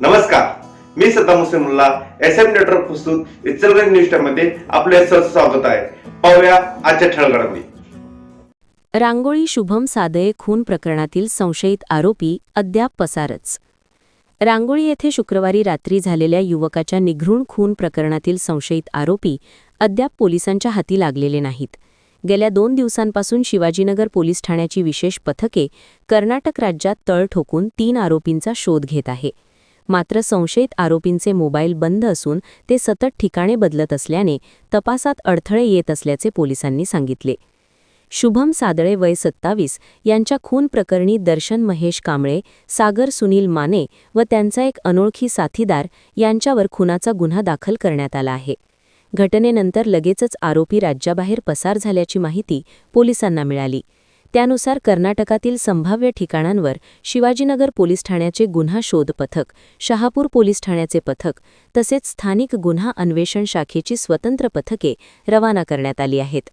नमस्कार. मी Saddam Hussain S M network प्रस्तुत इचलगंज न्यूजमध्ये आपले स्वागत आहे. पाहूया आजच्या ठळगडामध्ये रांगोळी शुभम सादये खून प्रकरणातील संशयित आरोपी अद्याप पसारच. रांगोळी येथे शुक्रवारी रात्री झालेल्या युवकाच्या निघृण खून प्रकरणातील संशयित आरोपी अद्याप पोलिसांच्या हाती लागलेले नाहीत. गेल्या दोन दिवसांपासून शिवाजीनगर पोलीस ठाण्याची विशेष पथके कर्नाटक राज्यात तळ ठोकून तीन आरोपींचा शोध घेत आहे. मात्र संशयित आरोपींचे मोबाईल बंद असून ते सतत ठिकाणे बदलत असल्याने तपासात अडथळे येत असल्याचे पोलिसांनी सांगितले. शुभम सादळे वय सत्तावीस यांच्या खून प्रकरणी दर्शन महेश कांबळे सागर सुनील माने व त्यांचा एक अनोळखी साथीदार यांच्यावर खुनाचा गुन्हा दाखल करण्यात आला आहे. घटनेनंतर लगेचच आरोपी राज्याबाहेर पसार झाल्याची माहिती पोलिसांना मिळाली. त्यानुसार कर्नाटकातील संभाव्य ठिकाणांवर शिवाजीनगर पोलीस ठाण्याचे गुन्हा शोध पथक शहापूर पोलीस ठाण्याचे पथक तसेच स्थानिक गुन्हा अन्वेषण शाखेची स्वतंत्र पथके रवाना करण्यात आली आहेत.